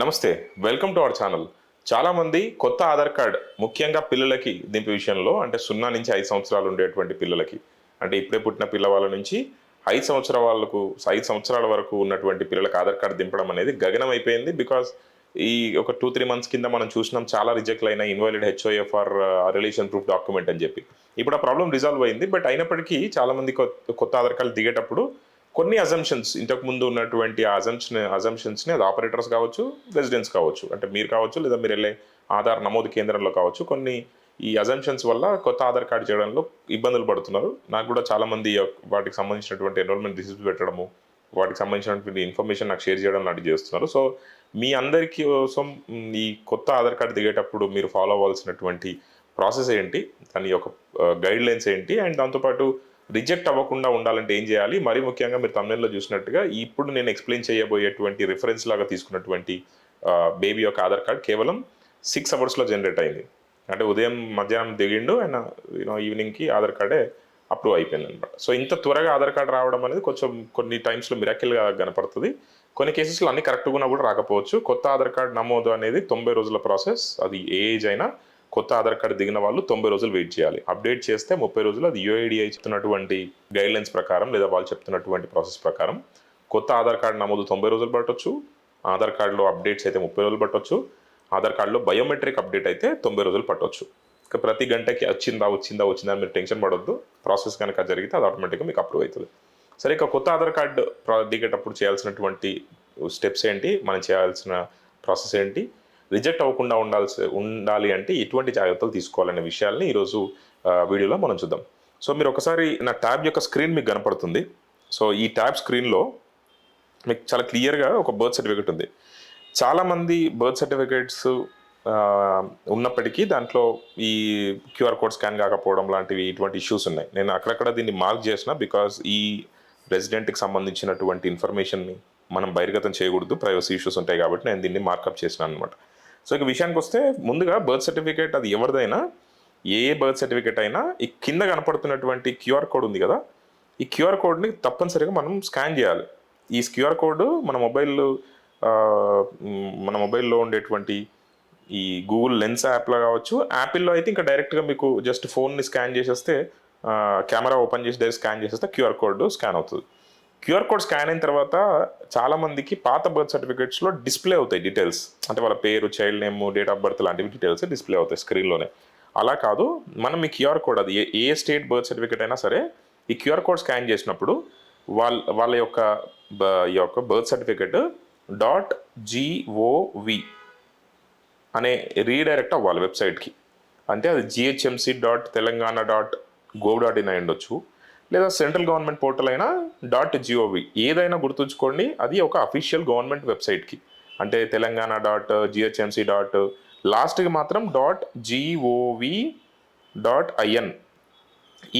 నమస్తే welcome to our channel. చాలామంది కొత్త ఆధార్ కార్డ్ ముఖ్యంగా పిల్లలకి దింపే విషయంలో అంటే సున్నా నుంచి ఐదు సంవత్సరాలు ఉండేటువంటి పిల్లలకి అంటే ఇప్పుడే పుట్టిన పిల్లవాళ్ళ నుంచి ఐదు సంవత్సరాల వాళ్ళకు ఐదు సంవత్సరాల వరకు ఉన్నటువంటి పిల్లలకు ఆధార్ కార్డ్ దింపడం అనేది గగనం అయిపోయింది బికాస్ ఈ ఒక టూ త్రీ మంత్స్ కింద మనం చూసినాం చాలా రిజెక్ట్ అయిన invalid HOF or relation proof document అని చెప్పి. ఇప్పుడు ఆ ప్రాబ్లం రిజాల్వ్ అయింది బట్ అయినప్పటికీ చాలామంది కొత్త కొత్త ఆధార్ కార్డు దిగేటప్పుడు కొన్ని అజంప్షన్స్ ఇంతకు ముందు ఉన్నటువంటి ఆ అజంప్షన్ అజంప్షన్స్ని అది ఆపరేటర్స్ కావచ్చు రెసిడెంట్స్ కావచ్చు అంటే మీరు కావచ్చు లేదా మీరు వెళ్ళే ఆధార్ నమోదు కేంద్రంలో కావచ్చు కొన్ని ఈ అజంప్షన్స్ వల్ల కొత్త ఆధార్ కార్డు చేయడంలో ఇబ్బందులు పడుతున్నారు. నాకు కూడా చాలామంది వాటికి సంబంధించినటువంటి ఎన్రోల్మెంట్ రిసీప్ట్ పెట్టడము వాటికి సంబంధించినటువంటి ఇన్ఫర్మేషన్ నాకు షేర్ చేయడం లాంటివి చేస్తున్నారు. సో మీ అందరికీ కోసం ఈ కొత్త ఆధార్ కార్డు దిగేటప్పుడు మీరు ఫాలో అవ్వాల్సినటువంటి ప్రాసెస్ ఏంటి? దాని యొక్క uh, గైడ్ లైన్స్ ఏంటి? అండ్ దాంతోపాటు రిజెక్ట్ అవ్వకుండా ఉండాలంటే ఏం చేయాలి? మరీ ముఖ్యంగా మీరు తమిళంలో చూసినట్టుగా ఇప్పుడు నేను ఎక్స్ప్లెయిన్ చేయబోయేటువంటి రిఫరెన్స్ లాగా తీసుకున్నటువంటి బేబీ యొక్క ఆధార్ కార్డ్ కేవలం సిక్స్ అవర్స్లో జనరేట్ అయింది. అంటే ఉదయం మధ్యాహ్నం దిగిండు అండ్ యూనో ఈవినింగ్కి ఆధార్ కార్డే అప్రూవ్ అయిపోయింది అనమాట సో ఇంత త్వరగా ఆధార్ కార్డు రావడం అనేది కొంచెం కొన్ని టైమ్స్లో మిరాకిల్గా కనపడుతుంది. కొన్ని కేసెస్లో అన్ని కరెక్ట్గా కూడా రాకపోవచ్చు. కొత్త ఆధార్ కార్డు నమోదు అనేది తొంభై రోజుల ప్రాసెస్. అది ఏ ఏజ్ అయినా కొత్త ఆధార్ కార్డు దిగిన వాళ్ళు తొంభై రోజులు వెయిట్ చేయాలి. అప్డేట్ చేస్తే ముప్పై రోజులు అది యూఐడిఐ చెప్తున్నటువంటి గైడ్ లైన్స్ ప్రకారం లేదా వాళ్ళు చెప్తున్నటువంటి ప్రాసెస్ ప్రకారం కొత్త ఆధార్ కార్డు నమోదు తొంభై రోజులు పట్టొచ్చు. ఆధార్ కార్డులో అప్డేట్స్ అయితే ముప్పై రోజులు పట్టొచ్చు. ఆధార్ కార్డులో బయోమెట్రిక్ అప్డేట్ అయితే తొంభై రోజులు పట్టొచ్చు. ఇక ప్రతి గంటకి వచ్చిందా వచ్చిందా వచ్చిందా అని మీరు టెన్షన్ పడొద్దు. ప్రాసెస్ కనుక జరిగితే అది ఆటోమేటిక్గా మీకు అప్రూవ్ అవుతుంది. సరే ఇక కొత్త ఆధార్ కార్డు దిగేటప్పుడు చేయాల్సినటువంటి స్టెప్స్ ఏంటి? మనం చేయాల్సిన ప్రాసెస్ ఏంటి? రిజెక్ట్ అవ్వకుండా ఉండాల్సి ఉండాలి అంటే ఎటువంటి జాగ్రత్తలు తీసుకోవాలనే విషయాల్ని ఈరోజు వీడియోలో మనం చూద్దాం. సో మీరు ఒకసారి నా ట్యాబ్ యొక్క స్క్రీన్ మీకు కనపడుతుంది. సో ఈ ట్యాబ్ స్క్రీన్లో మీకు చాలా క్లియర్గా ఒక బర్త్ సర్టిఫికేట్ ఉంది. చాలామంది బర్త్ సర్టిఫికేట్స్ ఉన్నప్పటికీ దాంట్లో ఈ క్యూఆర్ కోడ్ స్కాన్ కాకపోవడం లాంటివి ఇటువంటి ఇష్యూస్ ఉన్నాయి. నేను అక్కడక్కడ దీన్ని మార్క్ చేసిన బికాస్ ఈ రెసిడెంట్కి సంబంధించినటువంటి ఇన్ఫర్మేషన్ని మనం బహిర్గతం చేయకూడదు. ప్రైవసీ ఇష్యూస్ ఉంటాయి కాబట్టి నేను దీన్ని మార్కప్ చేసిన అనమాట సో ఇక విషయానికి వస్తే ముందుగా బర్త్ సర్టిఫికేట్ అది ఎవరిదైనా ఏ బర్త్ సర్టిఫికేట్ అయినా ఈ కింద కనపడుతున్నటువంటి క్యూఆర్ కోడ్ ఉంది కదా ఈ క్యూఆర్ కోడ్ని తప్పనిసరిగా మనం స్కాన్ చేయాలి. ఈ క్యూఆర్ కోడ్ మన మొబైల్ మన మొబైల్లో ఉండేటువంటి ఈ గూగుల్ లెన్స్ యాప్లో కావచ్చు యాపిల్లో అయితే ఇంకా డైరెక్ట్గా మీకు జస్ట్ ఫోన్ని స్కాన్ చేసేస్తే కెమెరా ఓపెన్ చేసి డైరెక్ట్ స్కాన్ చేసేస్తే క్యూఆర్ కోడ్ స్కాన్ అవుతుంది. క్యూఆర్ కోడ్ స్కాన్ అయిన తర్వాత చాలా మందికి పాత బర్త్ సర్టిఫికేట్స్లో డిస్ప్లే అవుతాయి డీటెయిల్స్. అంటే వాళ్ళ పేరు child name date of birth లాంటివి డీటెయిల్స్ డిస్ప్లే అవుతాయి స్క్రీన్లోనే. అలా కాదు మనం ఈ క్యూఆర్ కోడ్ అది ఏ- ఏ స్టేట్ బర్త్ సర్టిఫికేట్ అయినా సరే ఈ క్యూఆర్ కోడ్ స్కాన్ చేసినప్పుడు వాళ్ళ వాళ్ళ యొక్క ఈ యొక్క బర్త్ సర్టిఫికేట్ డాట్ జిఓవి అనే రీడైరెక్ట్ అవ్వాలి వెబ్సైట్కి. అంటే అది GHMC dot Telangana dot gov dot in అయి ఉండొచ్చు లేదా సెంట్రల్ గవర్నమెంట్ పోర్టల్ అయినా డాట్ జిఓవి ఏదైనా గుర్తుంచుకోండి అది ఒక అఫీషియల్ గవర్నమెంట్ వెబ్సైట్కి అంటే తెలంగాణ డాట్ జిహెచ్ఎంసి డాట్ లాస్ట్కి మాత్రం డాట్ జిఓవి డాట్ ఐఎన్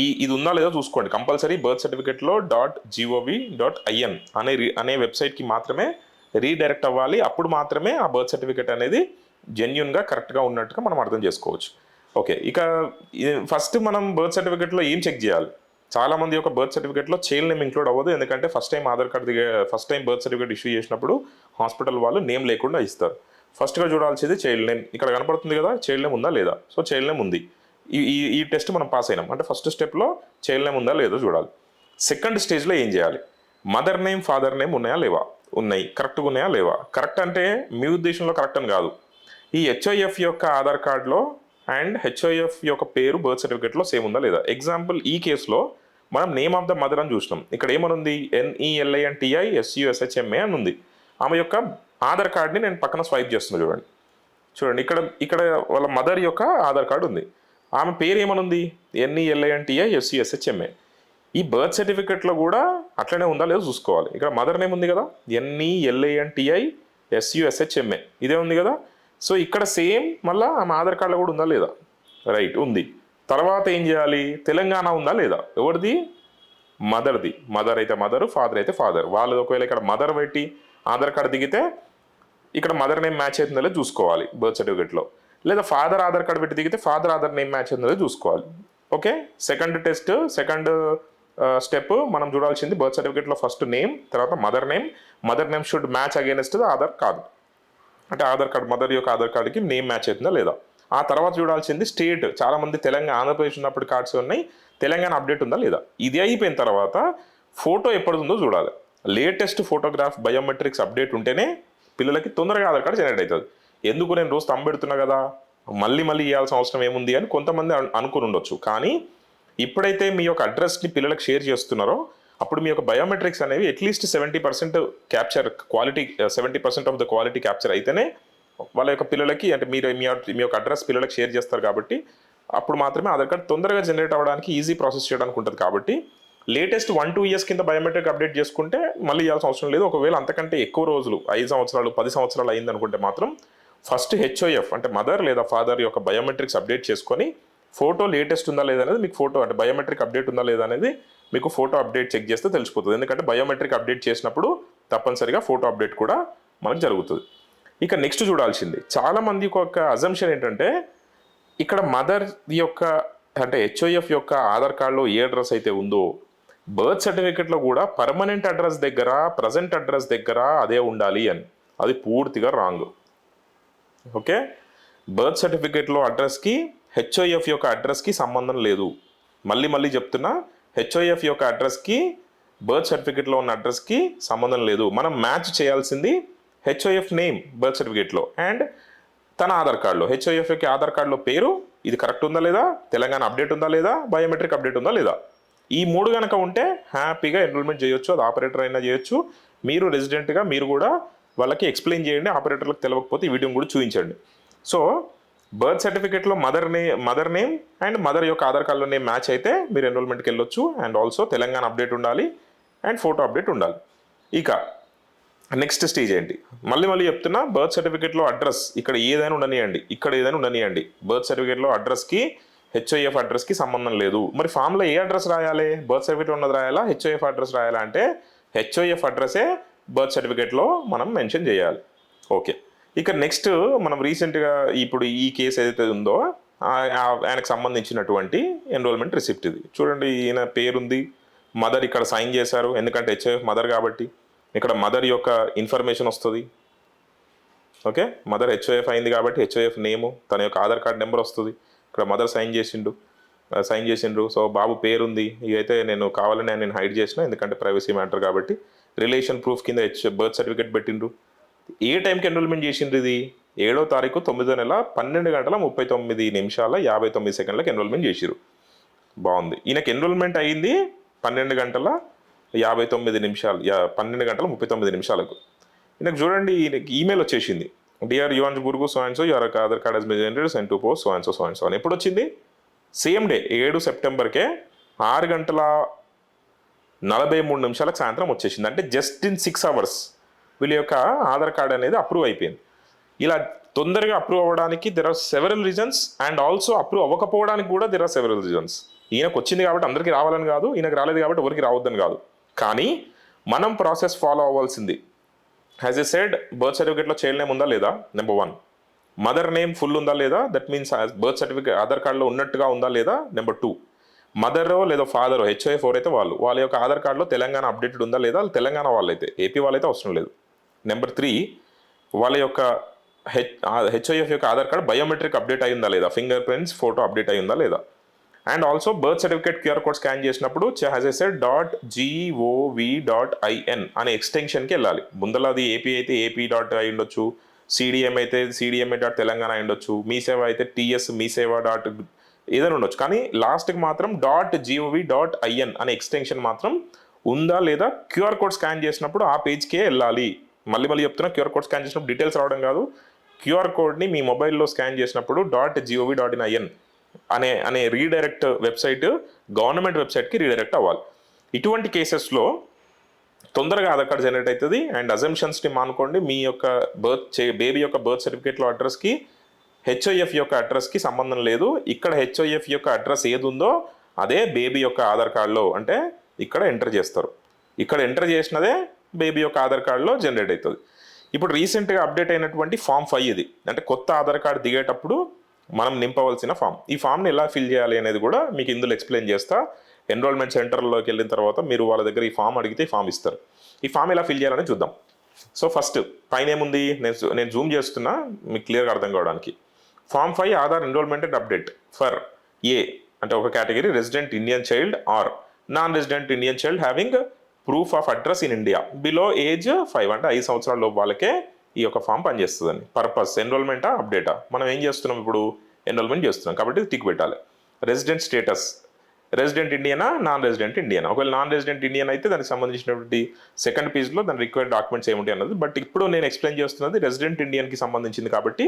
ఈ ఇది ఉందా లేదో చూసుకోండి. కంపల్సరీ బర్త్ సర్టిఫికేట్లో డాట్ జిఓవి డాట్ ఐఎన్ అనే రీ అనే వెబ్సైట్కి మాత్రమే రీడైరెక్ట్ అవ్వాలి. అప్పుడు మాత్రమే ఆ బర్త్ సర్టిఫికేట్ అనేది జెన్యున్గా కరెక్ట్గా ఉన్నట్టుగా మనం అర్థం చేసుకోవచ్చు. ఓకే ఇక ఫస్ట్ మనం బర్త్ సర్టిఫికేట్లో ఏం చెక్ చేయాలి? చాలా మంది యొక్క బర్త్ సర్టిఫికేట్లో చైల్డ్ నేమ్ ఇంక్లూడ్ అవ్వదు. ఎందుకంటే ఫస్ట్ టైం ఆధార్ కార్డు దిగే first time birth certificate issue చేసినప్పుడు హాస్పిటల్ వాళ్ళు నేమ్ లేకుండా ఇస్తారు. ఫస్ట్గా చూడాల్సింది చైల్డ్ నేమ్ ఇక్కడ కనపడుతుంది కదా చైల్డ్ నేమ్ ఉందా లేదా? సో చైల్డ్ నేమ్ ఉంది. ఈ ఈ ఈ టెస్ట్ మనం పాస్ అయినాం. అంటే ఫస్ట్ స్టెప్లో చైల్డ్ నేమ్ ఉందా లేదో చూడాలి. సెకండ్ స్టేజ్లో ఏం చేయాలి? మదర్ నేమ్ ఫాదర్ నేమ్ ఉన్నాయా లేవా? ఉన్నాయి. కరెక్ట్గా ఉన్నాయా లేవా? కరెక్ట్ అంటే మీ ఉద్దేశంలో కరెక్ట్ అని కాదు. ఈ హెచ్ఐఎఫ్ యొక్క ఆధార్ కార్డులో అండ్ హెచ్ఐఎఫ్ యొక్క పేరు బర్త్ సర్టిఫికేట్లో సేమ్ ఉందా లేదా? ఎగ్జాంపుల్ ఈ కేసులో మనం నేమ్ ఆఫ్ ద మదర్ అని చూసినాం. ఇక్కడ ఏమనుంది? ఎన్ఈఎల్ఐ అండ్ టిఐ ఎస్యుఎస్హెచ్ఎంఏ అని ఉంది. ఆమె యొక్క ఆధార్ కార్డ్ని నేను పక్కన స్వైప్ చేస్తున్నాను చూడండి. చూడండి ఇక్కడ ఇక్కడ వాళ్ళ మదర్ యొక్క ఆధార్ కార్డు ఉంది. ఆమె పేరు ఏమనుంది? ఎన్ఈఎల్ఐఎన్టీఐ ఎస్యుఎస్హెచ్ఎంఏ ఈ బర్త్ సర్టిఫికెట్లో కూడా అట్లనే ఉందా లేదో చూసుకోవాలి. ఇక్కడ మదర్ నేమ్ ఉంది కదా? ఎన్ఈఎల్ఐఎన్టీఐ ఎస్యుఎస్హెచ్ఎంఏ ఇదే ఉంది కదా? సో ఇక్కడ సేమ్ మళ్ళీ ఆమె ఆధార్ కార్డులో కూడా ఉందా లేదా? రైట్ ఉంది. తర్వాత ఏం చేయాలి? తెలంగాణ ఉందా లేదా? ఎవరిది? మదర్ది. మదర్ అయితే మదర్ ఫాదర్ అయితే ఫాదర్. వాళ్ళు ఒకవేళ ఇక్కడ మదర్ పెట్టి ఆధార్ కార్డు దిగితే ఇక్కడ మదర్ నేమ్ మ్యాచ్ అవుతుందో లేదో చూసుకోవాలి బర్త్ సర్టిఫికేట్లో. లేదా ఫాదర్ ఆధార్ కార్డు పెట్టి దిగితే ఫాదర్ ఆధార్ నేమ్ మ్యాచ్ అవుతుందో లేదో చూసుకోవాలి. Okay? Second test second step మనం చూడాల్సింది బర్త్ సర్టిఫికేట్లో ఫస్ట్ నేమ్ తర్వాత mother name. Mother name should match against the Aadhaar కాదు అంటే ఆధార్ కార్డ్ మదర్ యొక్క ఆధార్ కార్డుకి నేమ్ మ్యాచ్ అవుతుందా లేదా? ఆ తర్వాత చూడాల్సింది స్టేట్ చాలామంది తెలంగాణ ఆంధ్రప్రదేశ్ ఉన్నప్పుడు కార్డ్స్ ఉన్నాయి. తెలంగాణ అప్డేట్ ఉందా లేదా? ఇది అయిపోయిన తర్వాత ఫోటో ఎప్పుడుందో చూడాలి. లేటెస్ట్ ఫోటోగ్రాఫ్ బయోమెట్రిక్స్ అప్డేట్ ఉంటేనే పిల్లలకి తొందరగా ఆధార్ కార్డు జనరేట్ అవుతుంది. ఎందుకు నేను రోజు తంబెడుతున్నా కదా? మళ్ళీ మళ్ళీ ఇవ్వాల్సిన అవసరం ఏముంది అని కొంతమంది అనుకుని ఉండొచ్చు. కానీ ఇప్పుడైతే మీ యొక్క అడ్రస్ని పిల్లలకు షేర్ చేస్తున్నారో అప్పుడు మీ యొక్క బయోమెట్రిక్స్ అనేవి at least seventy percent capture quality seventy percent of the quality capture అయితేనే వాళ్ళ యొక్క పిల్లలకి అంటే మీరు మీ యొక్క- మీ యొక్క అడ్రస్ పిల్లలకి షేర్ చేస్తారు కాబట్టి అప్పుడు మాత్రమే ఆధార్ కార్డ్ తొందరగా జనరేట్ అవ్వడానికి ఈజీ ప్రాసెస్ చేయడానికి ఉంటుంది కాబట్టి లేటెస్ట్ వన్ టూ ఇయర్స్ కింద బయోమెట్రిక్ అప్డేట్ చేసుకుంటే మళ్ళీ ఇవ్వాల్సిన అవసరం లేదు. ఒకవేళ అంతకంటే ఎక్కువ రోజులు ఐదు సంవత్సరాలు పది సంవత్సరాలు అయిందనుకుంటే మాత్రం ఫస్ట్ హెచ్ఓఎఫ్ అంటే మదర్ లేదా ఫాదర్ యొక్క బయోమెట్రిక్స్ అప్డేట్ చేసుకొని ఫోటో లేటెస్ట్ ఉందా లేదా అనేది మీకు ఫోటో అంటే బయోమెట్రిక్ అప్డేట్ ఉందా లేదా అనేది మీకు ఫోటో అప్డేట్ చెక్ చేస్తే తెలిసిపోతుంది. ఎందుకంటే బయోమెట్రిక్ అప్డేట్ చేసినప్పుడు తప్పనిసరిగా ఫోటో అప్డేట్ కూడా మనకు జరుగుతుంది. ఇక నెక్స్ట్ చూడాల్సింది. చాలామంది ఒక అజంప్షన్ ఏంటంటే ఇక్కడ మదర్ యొక్క అంటే హెచ్ఓఎఫ్ యొక్క ఆధార్ కార్డులో ఏ అడ్రస్ అయితే ఉందో బర్త్ సర్టిఫికెట్లో కూడా పర్మనెంట్ అడ్రస్ దగ్గర ప్రజెంట్ అడ్రస్ దగ్గర అదే ఉండాలి అని. అది పూర్తిగా రాంగ్ ఓకే? బర్త్ సర్టిఫికేట్లో అడ్రస్కి హెచ్ఓఎఫ్ యొక్క అడ్రస్కి సంబంధం లేదు. మళ్ళీ మళ్ళీ చెప్తున్నా హెచ్ఓఎఫ్ యొక్క అడ్రస్కి బర్త్ సర్టిఫికేట్లో ఉన్న అడ్రస్కి సంబంధం లేదు. మనం మ్యాచ్ చేయాల్సింది హెచ్ఓఎఫ్ నేమ్ బర్త్ సర్టిఫికేట్లో అండ్ తన ఆధార్ కార్డులో. హెచ్ఓఎఫ్ యొక్క ఆధార్ కార్డులో పేరు ఇది కరెక్ట్ ఉందా లేదా తెలంగాణ అప్డేట్ ఉందా లేదా బయోమెట్రిక్ అప్డేట్ ఉందా లేదా? ఈ మూడు కనుక ఉంటే హ్యాపీగా ఎన్రోల్మెంట్ చేయొచ్చు అది ఆపరేటర్ అయినా చేయొచ్చు. మీరు రెసిడెంట్గా మీరు కూడా వాళ్ళకి ఎక్స్ప్లెయిన్ చేయండి ఆపరేటర్లకు తెలియకపోతే ఈ వీడియోని కూడా చూపించండి. సో బర్త్ సర్టిఫికేట్లో మదర్ నే మదర్ నేమ్ అండ్ మదర్ యొక్క ఆధార్ కార్డులో నేమ్ మ్యాచ్ అయితే మీరు ఎన్రోల్మెంట్కి వెళ్ళొచ్చు. అండ్ ఆల్సో తెలంగాణ అప్డేట్ ఉండాలి. అండ్ ఫోటో అప్డేట్ ఉండాలి. ఇక నెక్స్ట్ స్టేజ్ ఏంటి? మళ్ళీ మళ్ళీ చెప్తున్నా బర్త్ సర్టిఫికేట్లో అడ్రస్ ఇక్కడ ఏదైనా ఉండనియండి. ఇక్కడ ఏదైనా ఉండనియండి. బర్త్ సర్టిఫికేట్లో అడ్రస్కి హెచ్ఓఎఫ్ అడ్రస్కి సంబంధం లేదు. మరి ఫామ్లో ఏ అడ్రస్ రాయాలి? బర్త్ సర్టిఫికేట్ ఉన్నది రాయాలా? HOF address రాయాలా? అంటే హెచ్ఐఎఫ్ అడ్రస్సే బర్త్ సర్టిఫికేట్లో మనం మెన్షన్ చేయాలి. ఓకే. ఇక నెక్స్ట్ మనం రీసెంట్గా ఇప్పుడు ఈ కేసు ఏదైతే ఉందో ఆయనకు సంబంధించినటువంటి ఎన్రోల్మెంట్ రిసిప్ట్ ఇది. చూడండి ఈయన పేరుంది. మదర్ ఇక్కడ సైన్ చేశారు. ఎందుకంటే హెచ్ఐఎఫ్ మదర్ కాబట్టి. ఇక్కడ మదర్ యొక్క ఇన్ఫర్మేషన్ వస్తుంది. ఓకే మదర్ హెచ్ఓఎఫ్ అయింది కాబట్టి హెచ్ఓఎఫ్ నేము తన యొక్క ఆధార్ కార్డ్ నెంబర్ వస్తుంది. ఇక్కడ మదర్ సైన్ చేసిండు. సైన్ చేసిండ్రు. సో బాబు పేరుంది. ఇవైతే నేను కావాలని నేను హైడ్ చేసిన ఎందుకంటే ప్రైవసీ మ్యాటర్ కాబట్టి. రిలేషన్ ప్రూఫ్ కింద హెచ్ బర్త్ సర్టిఫికేట్ పెట్టిండ్రు. ఏ టైంకి ఎన్రోల్మెంట్ చేసిండ్రు ఇది? ఏడో తారీఖు తొమ్మిదో నెల పన్నెండు గంటల ముప్పై తొమ్మిది నిమిషాల యాభై తొమ్మిది సెకండ్లకు ఎన్రోల్మెంట్ చేసిరు బాగుంది. ఈయనకి ఎన్రోల్మెంట్ అయింది పన్నెండు గంటల యాభై తొమ్మిది నిమిషాలు పన్నెండు గంటల ముప్పై తొమ్మిది నిమిషాలకు. ఈయనకు చూడండి ఈయనకి ఈమెయిల్ వచ్చేసింది. DR Yuvan Burgu so so your Aadhaar card has be generated send to post so and అని. ఎప్పుడు వచ్చింది? సేమ్ డే ఏడు సెప్టెంబర్కే ఆరు గంటల నలభై మూడు నిమిషాలకు సాయంత్రం వచ్చేసింది. అంటే జస్ట్ ఇన్ సిక్స్ అవర్స్ వీళ్ళ యొక్క ఆధార్ కార్డ్ అనేది అప్రూవ్ అయిపోయింది. ఇలా తొందరగా అప్రూవ్ అవ్వడానికి there are several reasons and also approve అవ్వకపోవడానికి కూడా దెర్ ఆర్ సెవెరల్ రీజన్స్ ఈయనకు వచ్చింది కాబట్టి అందరికీ రావాలని కాదు ఈయనకు రాలేదు కాబట్టి ఎవరికి రావద్దని కాదు. కానీ మనం ప్రాసెస్ ఫాలో అవ్వాల్సింది. హ్యాజ్ ఎ సెడ్ బర్త్ సర్టిఫికేట్లో చైల్డ్ నేమ్ ఉందా లేదా? Number one mother name full ఉందా లేదా? That means birth certificate Aadhaar కార్డులో ఉన్నట్టుగా ఉందా లేదా? నెంబర్ టూ మదరో లేదా ఫాదరో హెచ్ఐఎఫ్ ఎవరైతే వాళ్ళు. వాళ్ళ యొక్క ఆధార్ కార్డులో తెలంగాణ అప్డేటెడ్ ఉందా లేదా? వాళ్ళు తెలంగాణ వాళ్ళైతే ఏపీ వాళ్ళైతే అవసరం లేదు. నెంబర్ త్రీ వాళ్ళ యొక్క హెచ్ హెచ్ఐఎఫ్ యొక్క ఆధార్ కార్డ్ బయోమెట్రిక్ అప్డేట్ అయిందా లేదా? ఫింగర్ ప్రింట్స్ ఫోటో అప్డేట్ అయిందా లేదా? And also birth certificate QR code scan చేసినప్పుడు has dot GOV dot IN అనే ఎక్స్టెన్షన్కి వెళ్ళాలి. ముందల అది ఏపీ అయితే ఏపీ డాట్ అయి ఉండొచ్చు సిడిఎం అయితే సిడిఎంఏ డాట్ తెలంగాణ అయి ఉండొచ్చు మీ సేవ అయితే టీఎస్ మీ సేవ డాట్ ఏదైనా ఉండొచ్చు. కానీ లాస్ట్కి మాత్రం డాట్ జీఓవి డాట్ ఐఎన్ అనే ఎక్స్టెన్షన్ మాత్రం ఉందా లేదా క్యూఆర్ కోడ్ స్కాన్ చేసినప్పుడు ఆ పేజ్కే వెళ్ళాలి. మళ్ళీ మళ్ళీ చెప్తున్నా క్యూఆర్ కోడ్ స్కాన్ చేసినప్పుడు డీటెయిల్స్ రావడం కాదు. క్యూఆర్ కోడ్ని మీ మొబైల్లో స్కాన్ చేసినప్పుడు dot GOV dot in IN అనే అనే రీడైరెక్ట్ వెబ్సైట్ గవర్నమెంట్ వెబ్సైట్కి రీడైరెక్ట్ అవ్వాలి. ఇటువంటి కేసెస్లో తొందరగా ఆధార్ కార్డ్ జనరేట్ అవుతుంది. అండ్ అజంప్షన్స్ని మానుకోండి. మీ యొక్క బర్త్ చే బేబీ యొక్క బర్త్ సర్టిఫికేట్లో అడ్రస్కి హెచ్ఓఎఫ్ యొక్క అడ్రస్కి సంబంధం లేదు. ఇక్కడ హెచ్ఓఎఫ్ యొక్క అడ్రస్ ఏది ఉందో అదే బేబీ యొక్క ఆధార్ కార్డులో అంటే ఇక్కడ ఎంటర్ చేస్తారు. ఇక్కడ ఎంటర్ చేసినదే బేబీ యొక్క ఆధార్ కార్డులో జనరేట్ అవుతుంది. ఇప్పుడు రీసెంట్గా అప్డేట్ అయినటువంటి ఫామ్ ఫైవ్ ఇది. అంటే కొత్త ఆధార్ కార్డు దిగేటప్పుడు మనం నింపవలసిన ఫామ్. ఈ ఫామ్ని ఎలా ఫిల్ చేయాలి అనేది కూడా మీకు ఇందులో ఎక్స్ప్లెయిన్ చేస్తా. ఎన్రోల్మెంట్ సెంటర్లోకి వెళ్ళిన తర్వాత మీరు వాళ్ళ దగ్గర ఈ ఫామ్ అడిగితే ఈ ఫామ్ ఇస్తారు. ఈ ఫామ్ ఎలా ఫిల్ చేయాలని చూద్దాం. సో ఫస్ట్ పైన ఏముంది? నేను నేను జూమ్ చేస్తున్నా మీకు క్లియర్గా అర్థం కావడానికి. Form five Aadhaar enrolment and update for a అంటే ఒక category resident Indian child or. Non resident Indian child having proof of address in India below age five అంటే ఐదు సంవత్సరాల లోపు వాళ్ళకే ఈ యొక్క ఫామ్ పనిచేస్తుందని పర్పస్ ఎన్రోల్మెంటా అప్డేటా మనం ఏం చేస్తున్నాం ఇప్పుడు? ఎన్రోల్మెంట్ చేస్తున్నాం. కాబట్టి టిక్ పెట్టాలి. రెసిడెంట్ స్టేటస్ రెసిడెంట్ ఇండియనా నాన్ రెసిడెంట్ ఇండియనా ఒకవేళ నాన్ రెసిడెంట్ ఇండియన్ అయితే దానికి సంబంధించినటువంటి సెకండ్ పేజ్లో దాని రిక్వైర్డ్ డాక్యుమెంట్స్ ఏమిటి అన్నది. బట్ ఇప్పుడు నేను ఎక్స్ప్లెయిన్ చేస్తున్నది రెసిడెంట్ ఇండియన్కి సంబంధించింది కాబట్టి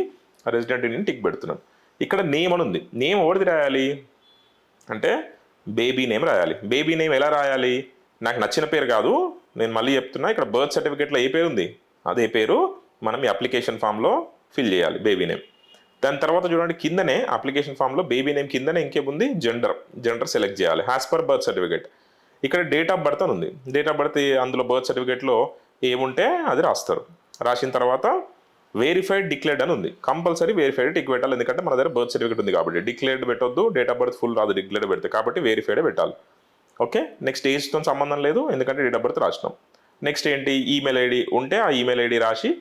రెసిడెంట్ ఇండియన్ టిక్ పెడుతున్నాను ఇక్కడ నేమ్ అని ఉంది. నేమ్ ఎవరిది రాయాలి? అంటే బేబీ నేమ్ రాయాలి. బేబీ నేమ్ ఎలా రాయాలి? నాకు నచ్చిన పేరు కాదు. నేను మళ్ళీ చెప్తున్నా ఇక్కడ బర్త్ సర్టిఫికేట్లో ఏ పేరు ఉంది? అదే పేరు మనం ఈ అప్లికేషన్ ఫామ్లో ఫిల్ చేయాలి బేబీ నేమ్. దాని తర్వాత చూడండి కిందనే అప్లికేషన్ ఫామ్లో బేబీ నేమ్ కిందనే ఇంకేముంది జెండర్. జెండర్ సెలెక్ట్ చేయాలి హ్యాస్ పర్ బర్త్ సర్టిఫికేట్ ఇక్కడ డేట్ ఆఫ్ బర్త్ అని ఉంది. డేట్ ఆఫ్ బర్త్ అందులో బర్త్ సర్టిఫికేట్లో ఏముంటే అది రాస్తారు. రాసిన తర్వాత వెరిఫైడ్ డిక్లేర్డ్ అని ఉంది. కంపల్సరీ వెరిఫైడ్ టిక్ పెట్టాలి ఎందుకంటే మన దగ్గర బర్త్ సర్టిఫికేట్ ఉంది కాబట్టి. డిక్లేర్డ్ పెట్టొద్దు డేట్ ఆఫ్ బర్త్ ఫుల్ రాదు డిక్లేర్డ్ పెడితే కాబట్టి వెరిఫైడ్ పెట్టాలి. ఓకే? నెక్స్ట్ ఏజ్తో సంబంధం లేదు ఎందుకంటే డేట్ ఆఫ్ బర్త్ రాసినాం. నెక్స్ట్ ఏంటి? ఈమెయిల్ ఐడి ఉంటే ఆ ఈమెయిల్ ఐడి రాసి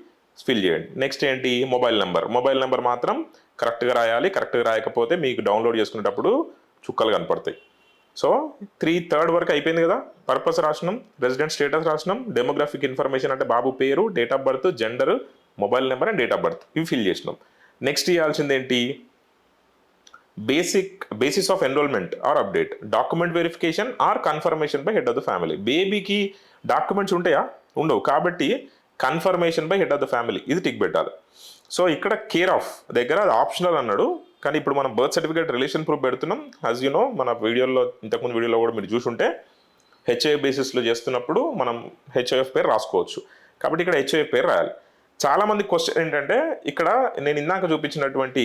ఫిల్ చేయండి. నెక్స్ట్ ఏంటి? మొబైల్ నెంబర్ మొబైల్ నెంబర్ మాత్రం కరెక్ట్గా రాయాలి. కరెక్ట్గా రాయకపోతే మీకు డౌన్లోడ్ చేసుకునేటప్పుడు చుక్కలు కనపడతాయి. సో త్రీ థర్డ్ వరకు అయిపోయింది కదా? పర్పస్ రాసినాం రెసిడెంట్ స్టేటస్ రాసినాం డెమోగ్రఫిక్ ఇన్ఫర్మేషన్ అంటే బాబు పేరు date of birth gender mobile number and date of birth ఇవి ఫిల్ చేసినాం. నెక్స్ట్ ఇవ్వాల్సింది ఏంటి? Basic basis of enrolment or update document verification or confirmation by head of the family బేబీకి documents ఉంటాయా? ఉండవు. కాబట్టి confirmation by head of the family ఇది tick పెట్టాలి. సో ఇక్కడ కేర్ ఆఫ్ దగ్గర అది ఆప్షనల్ అన్నాడు. కానీ ఇప్పుడు మనం బర్త్ సర్టిఫికేట్ రిలేషన్ ప్రూఫ్ పెడుతున్నాం. యాజ్ యూ నో మన వీడియోలో ఇంతకుముందు వీడియోలో కూడా మీరు చూసుంటే హెచ్ఐఎఫ్ బేసిస్లో చేస్తున్నప్పుడు మనం హెచ్ఐఎఫ్ పేరు రాసుకోవచ్చు. కాబట్టి ఇక్కడ హెచ్ఐఎఫ్ పేరు రాయాలి. చాలా మంది క్వశ్చన్ ఏంటంటే ఇక్కడ నేను ఇందాక చూపించినటువంటి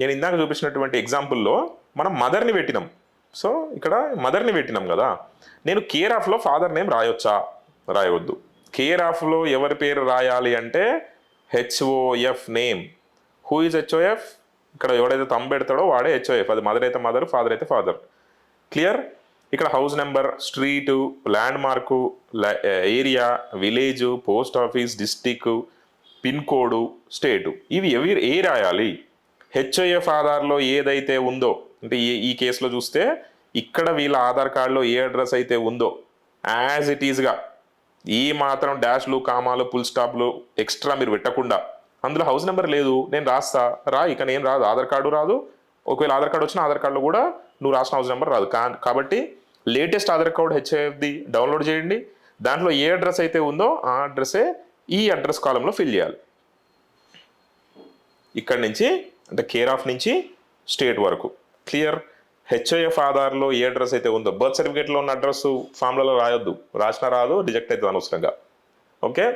నేను ఇందాక చూపించినటువంటి ఎగ్జాంపుల్లో మనం మదర్ని పెట్టినాం. సో ఇక్కడ మదర్ని పెట్టినాం కదా. నేను కేర్ ఆఫ్లో ఫాదర్ నేమ్ రాయొచ్చా? రాయవద్దు. కేర్ ఆఫ్లో ఎవరి పేరు రాయాలి అంటే HOF name who is HOF ఇక్కడ ఎవడైతే తమ్ పెడతాడో వాడే హెచ్ఓఎఫ్ అది మదర్ అయితే మదర్ ఫాదర్ అయితే ఫాదర్ క్లియర్ ఇక్కడ house number street landmark area village post office district pin code state ఇవి ఎవి ఏ రాయాలి? హెచ్ఐఎఫ్ ఆధార్లో ఏదైతే ఉందో అంటే ఈ ఈ కేసులో చూస్తే ఇక్కడ వీళ్ళ ఆధార్ కార్డులో ఏ అడ్రస్ అయితే ఉందో యాజ్ ఇట్ ఈస్గా ఈ మాత్రం డాష్లు కామాలు ఫుల్ స్టాప్లు ఎక్స్ట్రా మీరు పెట్టకుండా అందులో హౌస్ నెంబర్ లేదు నేను రాస్తా రా ఇక నేను రాదు ఆధార్ కార్డు రాదు ఒకవేళ ఆధార్ కార్డు వచ్చిన ఆధార్ కార్డులో కూడా నువ్వు రాసిన హౌస్ నెంబర్ రాదు. కా కాబట్టి లేటెస్ట్ ఆధార్ కార్డు హెచ్ఐఎఫ్ది డౌన్లోడ్ చేయండి దాంట్లో ఏ అడ్రస్ అయితే ఉందో ఆ అడ్రస్సే ఈ అడ్రస్ కాలంలో ఫిల్ చేయాలి. ఇక్కడి నుంచి అంటే కేర్ ఆఫ్ నుంచి స్టేట్ వరకు. క్లియర్ హెచ్ఐఎఫ్ ఆధార్లో ఏ అడ్రస్ అయితే ఉందో బర్త్ సర్టిఫికేట్లో ఉన్న అడ్రస్ ఫామ్లలో రాయొద్దు. రాసిన రాదు రిజెక్ట్ అవుతుంది అనవసరంగా. ఓకే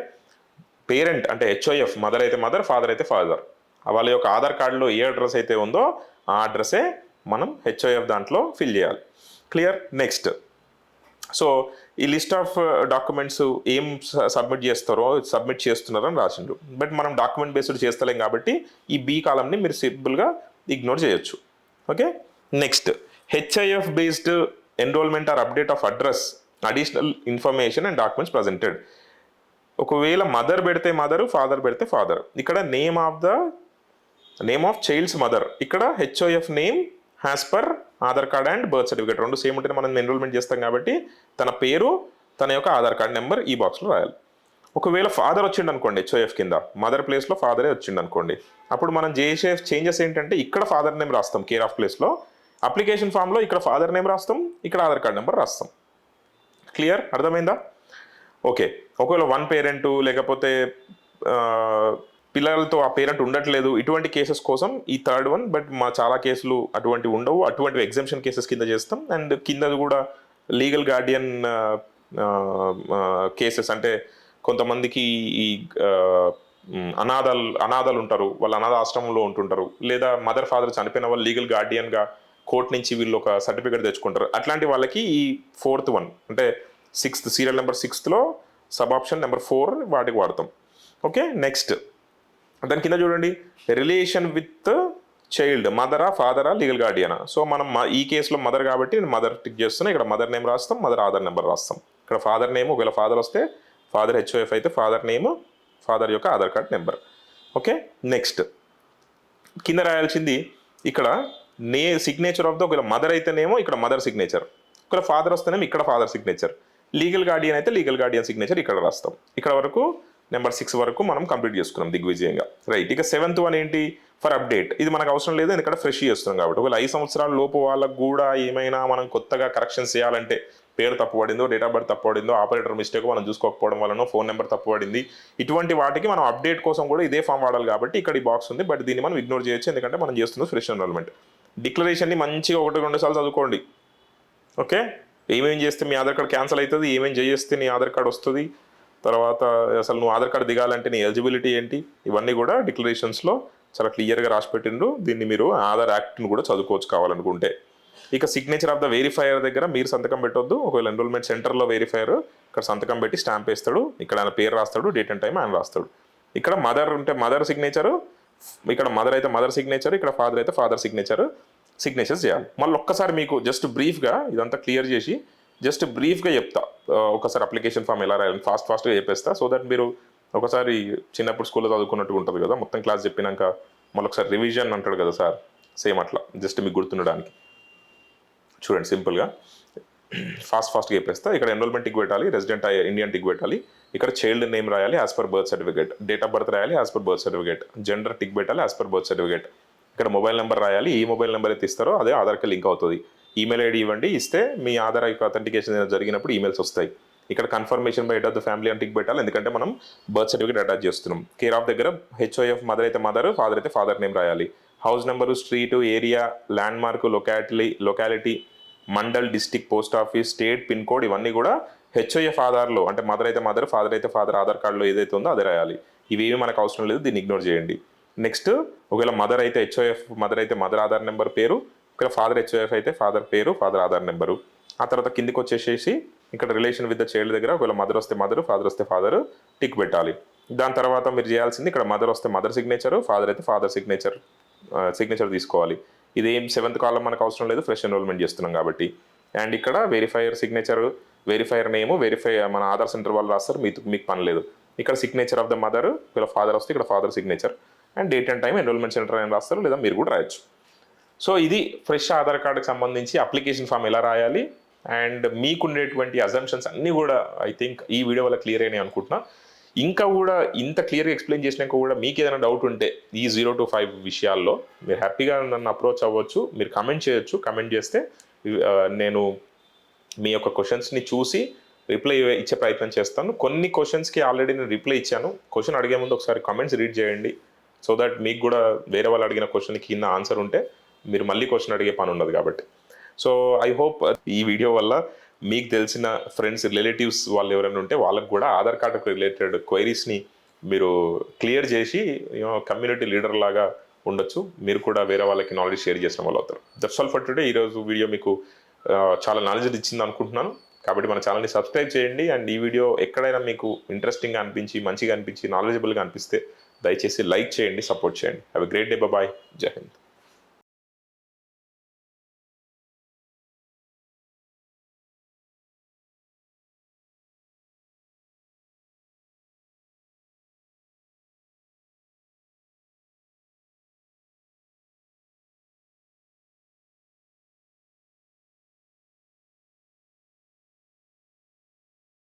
పేరెంట్ అంటే హెచ్ఓఎఫ్ మదర్ అయితే మదర్ ఫాదర్ అయితే ఫాదర్ వాళ్ళ యొక్క ఆధార్ కార్డులో ఏ అడ్రస్ అయితే ఉందో ఆ అడ్రస్సే మనం హెచ్ఓఎఫ్ దాంట్లో ఫిల్ చేయాలి. క్లియర్ నెక్స్ట్ సో ఈ లిస్ట్ ఆఫ్ డాక్యుమెంట్స్ ఏం సబ్మిట్ చేస్తారో సబ్మిట్ చేస్తున్నారో అని రాసిండు బట్ మనం డాక్యుమెంట్ బేస్డ్ చేస్తలేం కాబట్టి ఈ బీ కాలంని మీరు సింపుల్గా ఇగ్నోర్ చేయొచ్చు. Okay? Next HIF based enrolment or update of address additional information and documents presented. ఒకవేళ మదర్ పెడితే మదర్ ఫాదర్ పెడితే ఫాదర్. ఇక్కడ name of the name of child's mother. ఇక్కడ HOF name as per Aadhaar card and birth certificate రెండు same ఉంటేనే మనం enrolment చేస్తాం కాబట్టి తన పేరు తన యొక్క ఆధార్ కార్డ్ నెంబర్ ఈ బాక్స్లో రాయాలి. ఒకవేళ ఫాదర్ వచ్చిండు అనుకోండి హెచ్ఓఎఫ్ కింద మదర్ ప్లేస్లో ఫాదరే వచ్చిండు అనుకోండి అప్పుడు మనం చేసే చేంజెస్ ఏంటంటే ఇక్కడ ఫాదర్ నేమ్ రాస్తాం కేర్ ఆఫ్ ప్లేస్లో అప్లికేషన్ ఫామ్లో ఇక్కడ ఫాదర్ నేమ్ రాస్తాం ఇక్కడ ఆధార్ కార్డ్ నెంబర్ రాస్తాం. క్లియర్ అర్థమైందా? ఓకే ఒకవేళ వన్ పేరెంటు లేకపోతే పిల్లలతో ఆ పేరెంట్ ఉండట్లేదు. ఇటువంటి కేసెస్ కోసం ఈ థర్డ్ వన్ బట్ మా చాలా కేసులు అటువంటి ఉండవు. అటువంటి ఎగ్జామ్షన్ కేసెస్ కింద చేస్తాం. అండ్ కింద కూడా లీగల్ గార్డియన్ కేసెస్. అంటే కొంతమందికి ఈ అనాథాలు అనాథాలు అనాథలు అనాథలు ఉంటారు. వాళ్ళు అనాథ ఆశ్రమంలో ఉంటుంటారు. లేదా మదర్ ఫాదర్ చనిపోయిన వాళ్ళు లీగల్ గార్డియన్గా కోర్ట్ నుంచి వీళ్ళు ఒక సర్టిఫికేట్ తెచ్చుకుంటారు. అట్లాంటి వాళ్ళకి ఈ ఫోర్త్ వన్ అంటే సిక్స్త్ సీరియల్ నెంబర్ సిక్స్త్లో సబ్ ఆప్షన్ నెంబర్ ఫోర్ వాటికి వాడతాం. Okay next. దాని కింద చూడండి. రిలేషన్ విత్ చైల్డ్ మదరా ఫాదరా లీగల్ గార్డియనా సో మనం ఈ కేసులో మదర్ కాబట్టి నేను మదర్ టిక్ చేస్తున్నా. ఇక్కడ మదర్ నేమ్ రాస్తాం మదర్ ఆధార్ నెంబర్ రాస్తాం. ఇక్కడ ఫాదర్ నేమ్ ఒకవేళ ఫాదర్ వస్తే ఫాదర్ హెచ్ఓఎఫ్ అయితే ఫాదర్ నేమ్ ఫాదర్ యొక్క Aadhaar card number. Okay? Next కింద రాయాల్సింది ఇక్కడ నే సిగ్నేచర్ ఆఫ్ ద ఒకవేళ మదర్ అయితేనేమో ఇక్కడ మదర్ సిగ్నేచర్ ఒకవేళ ఫాదర్ వస్తేనేమో ఇక్కడ ఫాదర్ సిగ్నేచర్ లీగల్ గార్డియన్ అయితే లీగల్ గార్డియన్ సిగ్నేచర్ ఇక్కడ రాస్తాం. ఇక్కడ వరకు నెంబర్ సిక్స్ వరకు మనం కంప్లీట్ చేసుకున్నాం దిగ్విజయంగా. రైట్ ఇక సెవెంత్ వన్ ఏంటి? ఫర్ అప్డేట్ ఇది మనకు అవసరం లేదు ఎందుకంటే ఫ్రెష్ చేస్తున్నాం కాబట్టి. ఒకవేళ ఐదు సంవత్సరాల లోపు వాళ్ళకు కూడా ఏమైనా మనం కొత్తగా కరెక్షన్స్ చేయాలంటే పేరు తప్పుపడిందో డేట్ ఆఫ్ బర్త్ తప్పుపడిందో ఆపరేటర్ మిస్టేక్ మనం చూసుకోకపోవడం వలన ఫోన్ నెంబర్ తప్పుపడింది ఇటువంటి వాటికి మనం అప్డేట్ కోసం కూడా ఇదే ఫామ్ వాడాలి కాబట్టి ఇక్కడ ఈ బాక్స్ ఉంది బట్ దీన్ని మనం ఇగ్నోర్ చేయొచ్చు ఎందుకంటే మనం చేస్తుంది ఫ్రెష్ ఎన్రోల్మెంట్ డిక్లరేషన్ని మంచిగా ఒకటి రెండు సార్లు చదువుకోండి. ఓకే ఏమేం చేస్తే మీ ఆధార్ కార్డ్ క్యాన్సిల్ అవుతుంది ఏమేం చేస్తే నీ ఆధార్ కార్డ్ వస్తుంది తర్వాత అసలు నువ్వు ఆధార్ కార్డు దిగాలంటే నీ ఎలిజిబిలిటీ ఏంటి? ఇవన్నీ కూడా డిక్లరేషన్స్లో చాలా క్లియర్గా రాసి పెట్టిండ్రు దీన్ని మీరు ఆధార్ యాక్ట్ని కూడా చదువుకోవచ్చు కావాలనుకుంటే. ఇక సిగ్నేచర్ ఆఫ్ ద వెరిఫైయర్ దగ్గర మీరు సంతకం పెట్టొద్దు. ఒకవేళ ఎన్రోల్మెంట్ సెంటర్లో వెరిఫైయర్ ఇక్కడ సంతకం పెట్టి స్టాంప్ వేస్తాడు. ఇక్కడ ఆయన పేరు రాస్తాడు డేట్ అండ్ టైం ఆయన రాస్తాడు. ఇక్కడ మదర్ ఉంటే మదర్ సిగ్నేచరు ఇక్కడ మదర్ అయితే మదర్ సిగ్నేచర్ ఇక్కడ ఫాదర్ అయితే ఫాదర్ సిగ్నేచర్ సిగ్నేచర్స్ చేయాలి. మళ్ళీ ఒక్కసారి మీకు జస్ట్ బ్రీఫ్గా ఇదంతా క్లియర్ చేసి జస్ట్ బ్రీఫ్గా చెప్తా. ఒకసారి అప్లికేషన్ ఫామ్ ఎలా రాయాలని ఫాస్ట్ ఫాస్ట్గా చెప్పేస్తా. సో దట్ మీరు ఒకసారి చిన్నప్పుడు స్కూల్లో చదువుకున్నట్టు ఉంటుంది కదా మొత్తం క్లాస్ చెప్పినాక మళ్ళీ ఒకసారి రివిజన్ అంటాడు కదా సార్ సేమ్ అట్లా జస్ట్ మీకు గుర్తుండడానికి. చూడండి సింపుల్గా. ఫాస్ట్ ఫాస్ట్గా చెప్పేస్తా. ఇక్కడ ఎన్రోల్మెంట్ టిక్ పెట్టాలి రెసిడెంట్ ఇండియన్ టిక్ పెట్టాలి. ఇక్కడ చైల్డ్ నేమ్ రాయాలి as per birth certificate date of birth రాయాలి as per birth certificate gender tick పెట్టాలి యాజ్ పర్ బర్త్ సర్టిఫికేట్ ఇక్కడ మొబైల్ నెంబర్ రాయాలి ఏ మొబైల్ నెంబర్ అయితే ఇస్తారో అదే ఆధార్కి లింక్ అవుతుంది. ఈమెయిల్ ఐడి ఇవ్వండి ఇస్తే మీ ఆధార్ యొక్క అథెంటికేషన్ జరిగినప్పుడు ఈమెయిల్స్ వస్తాయి. ఇక్కడ confirmation by of the family అంటే పెట్టాలి ఎందుకంటే మనం బర్త్ సర్టిఫికేట్ అటాచ్ చేస్తున్నాం. కేర్ ఆఫ్ దగ్గర హెచ్ఓఎఫ్ మదర్ అయితే మదర్ ఫాదర్ అయితే ఫాదర్ నేమ్ రాయాలి. House number street area land mark locality locality mandal district post office state pin code ఇవన్నీ కూడా హెచ్ఓఎఫ్ ఆధార్లో అంటే మదర్ అయితే మదర్ ఫాదర్ అయితే ఫాదర్ ఆధార్ కార్డులో ఏదైతే ఉందో అదే రాయాలి. ఇవేమి మనకు అవసరం లేదు దీన్ని ఇగ్నోర్ చేయండి. నెక్స్ట్ ఒకవేళ మదర్ అయితే హెచ్ఓఎఫ్ మదర్ అయితే మదర్ ఆధార్ నెంబర్ పేరు ఇక్కడ ఫాదర్ హెచ్ఓఎఫ్ అయితే ఫాదర్ పేరు ఫాదర్ ఆధార్ నెంబరు ఆ తర్వాత కిందికి వచ్చేసేసి ఇక్కడ రిలేషన్ విత్ ద చైల్డ్ దగ్గర ఒకవేళ మదర్ వస్తే మదర్ ఫాదర్ వస్తే ఫాదర్ టిక్ పెట్టాలి. దాని తర్వాత మీరు చేయాల్సింది ఇక్కడ మదర్ వస్తే మదర్ సిగ్నేచర్ ఫాదర్ అయితే ఫాదర్ సిగ్నేచర్ సిగ్నేచర్ తీసుకోవాలి. ఇదేం సెవెంత్ కాలం మనకు అవసరం లేదు ఫ్రెష్ ఎన్రోల్మెంట్ చేస్తున్నాం కాబట్టి. అండ్ ఇక్కడ verifier signature verifier name verify మన ఆధార్ సెంటర్ వాళ్ళు రాస్తారు మీకు మీకు పని లేదు. ఇక్కడ సిగ్నేచర్ ఆఫ్ ద మదర్ ఇక్కడ ఫాదర్ వస్తే ఇక్కడ father signature and date and time enrolment centre అని రాస్తారు లేదా మీరు కూడా రాయొచ్చు. సో ఇది ఫ్రెష్ ఆధార్ కార్డుకి సంబంధించి అప్లికేషన్ ఫామ్ ఎలా రాయాలి? అండ్ మీకుండేటువంటి అజంప్షన్స్ అన్నీ కూడా ఐ థింక్ ఈ వీడియో వల్ల క్లియర్ అయినాయి అనుకుంటున్నా. ఇంకా కూడా ఇంత క్లియర్గా ఎక్స్ప్లెయిన్ చేసినాక కూడా మీకు ఏదైనా డౌట్ ఉంటే ఈ జీరో టు ఫైవ్ విషయాల్లో మీరు హ్యాపీగా నన్ను అప్రోచ్ అవ్వచ్చు మీరు కమెంట్ చేయొచ్చు. కమెంట్ చేస్తే నేను మీ యొక్క క్వశ్చన్స్ని చూసి రిప్లై ఇచ్చే ప్రయత్నం చేస్తాను. కొన్ని క్వశ్చన్స్కి ఆల్రెడీ నేను రిప్లై ఇచ్చాను. క్వశ్చన్ అడిగే ముందు ఒకసారి కమెంట్స్ రీడ్ చేయండి. సో దట్ మీకు కూడా వేరే వాళ్ళు అడిగిన క్వశ్చన్కి కింద ఆన్సర్ ఉంటే మీరు మళ్ళీ క్వశ్చన్ అడిగే పని ఉండదు కాబట్టి. సో ఐ హోప్ ఈ వీడియో వల్ల మీకు తెలిసిన ఫ్రెండ్స్ రిలేటివ్స్ వాళ్ళు ఎవరైనా ఉంటే వాళ్ళకి కూడా ఆధార్ కార్డుకు రిలేటెడ్ క్వైరీస్ని మీరు క్లియర్ చేసి కమ్యూనిటీ లీడర్ లాగా ఉండొచ్చు. మీరు కూడా వేరే వాళ్ళకి నాలెడ్జ్ షేర్ చేసిన వాళ్ళు అవుతారు. దట్స్ ఆల్ ఫర్ టుడే ఈరోజు వీడియో మీకు uh, చాలా నాలెడ్జ్ ఇచ్చింది అనుకుంటున్నాను. కాబట్టి మన ఛానల్ని సబ్స్క్రైబ్ చేయండి. అండ్ ఈ వీడియో ఎక్కడైనా మీకు ఇంట్రెస్టింగ్గా అనిపించి మంచిగా అనిపించి నాలెడ్జబుల్గా అనిపిస్తే దయచేసి లైక్ చేయండి సపోర్ట్ చేయండి. హ్యావ్ గ్రేట్ డే బాయ్ జై హింద్